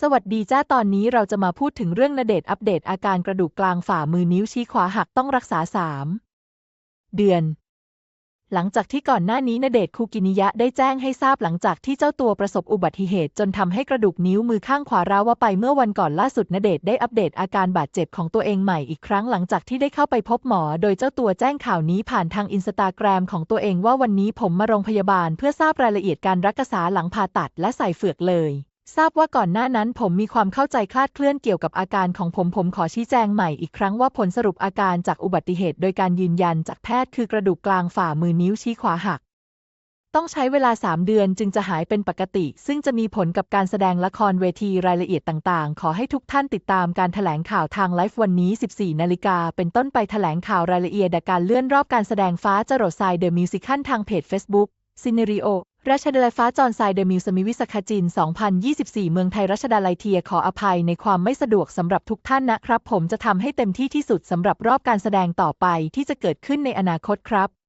สวัสดีจ้าตอนนี้เราจะมาพูดถึงเรื่องนาเดชอัปเดตอาการกระดูกกลางฝ่ามือนิ้วชี้ขวาหักต้องรักษา3เดือน หลังจากที่ก่อนหน้านี้นาเดชคูกินิยะได้แจ้งให้ทราบหลังจากที่เจ้าตัวประสบอุบัติเหตุจนทำให้กระดูกนิ้วมือข้างขวาร้าวไปเมื่อวันก่อนล่าสุดนาเดชได้อัปเดตอาการบาดเจ็บของตัวเองใหม่อีกครั้งหลังจากที่ได้เข้าไปพบหมอ โดยเจ้าตัวแจ้งข่าวนี้ผ่านทางอินสตาแกรมของตัวเองว่าวันนี้ผมมาโรงพยาบาลเพื่อทราบรายละเอียดการรักษาหลังผ่าตัดและใส่เฟือกเลย ทราบว่าก่อนหน้านั้นผมมีความเข้าใจคลาดเคลื่อนเกี่ยวกับอาการของผมผมขอชี้แจงใหม่อีกครั้งว่าผลสรุปอาการจากอุบัติเหตุ โดยการยืนยันจากแพทย์คือกระดูกกลางฝ่ามือนิ้วชี้ขวาหัก ต้องใช้เวลา 3 เดือนจึงจะหายเป็นปกติ ซึ่งจะมีผลกับการแสดงละครเวทีรายละเอียดต่างๆ ขอให้ทุกท่านติดตามการถแถลงข่าวทางไลฟ์วันนี้ 14 นาฬิกาเป็นต้นไปถแถลงข่าวรายละเอียดการเลื่อนรอบการแสดงฟ้าจรดทรายเดอะมิวสิคัลทางเพจ Facebook ซินเนริโอ ราชดาลัยฟ้าจอนทรายเดอะมิวสมิวิสคาจิน 2024 เมืองไทยรัชดาลัยเทียขออภัยในความไม่สะดวกสำหรับทุกท่านนะครับ ผมจะทำให้เต็มที่ที่สุดสำหรับรอบการแสดงต่อไปที่จะเกิดขึ้นในอนาคตครับ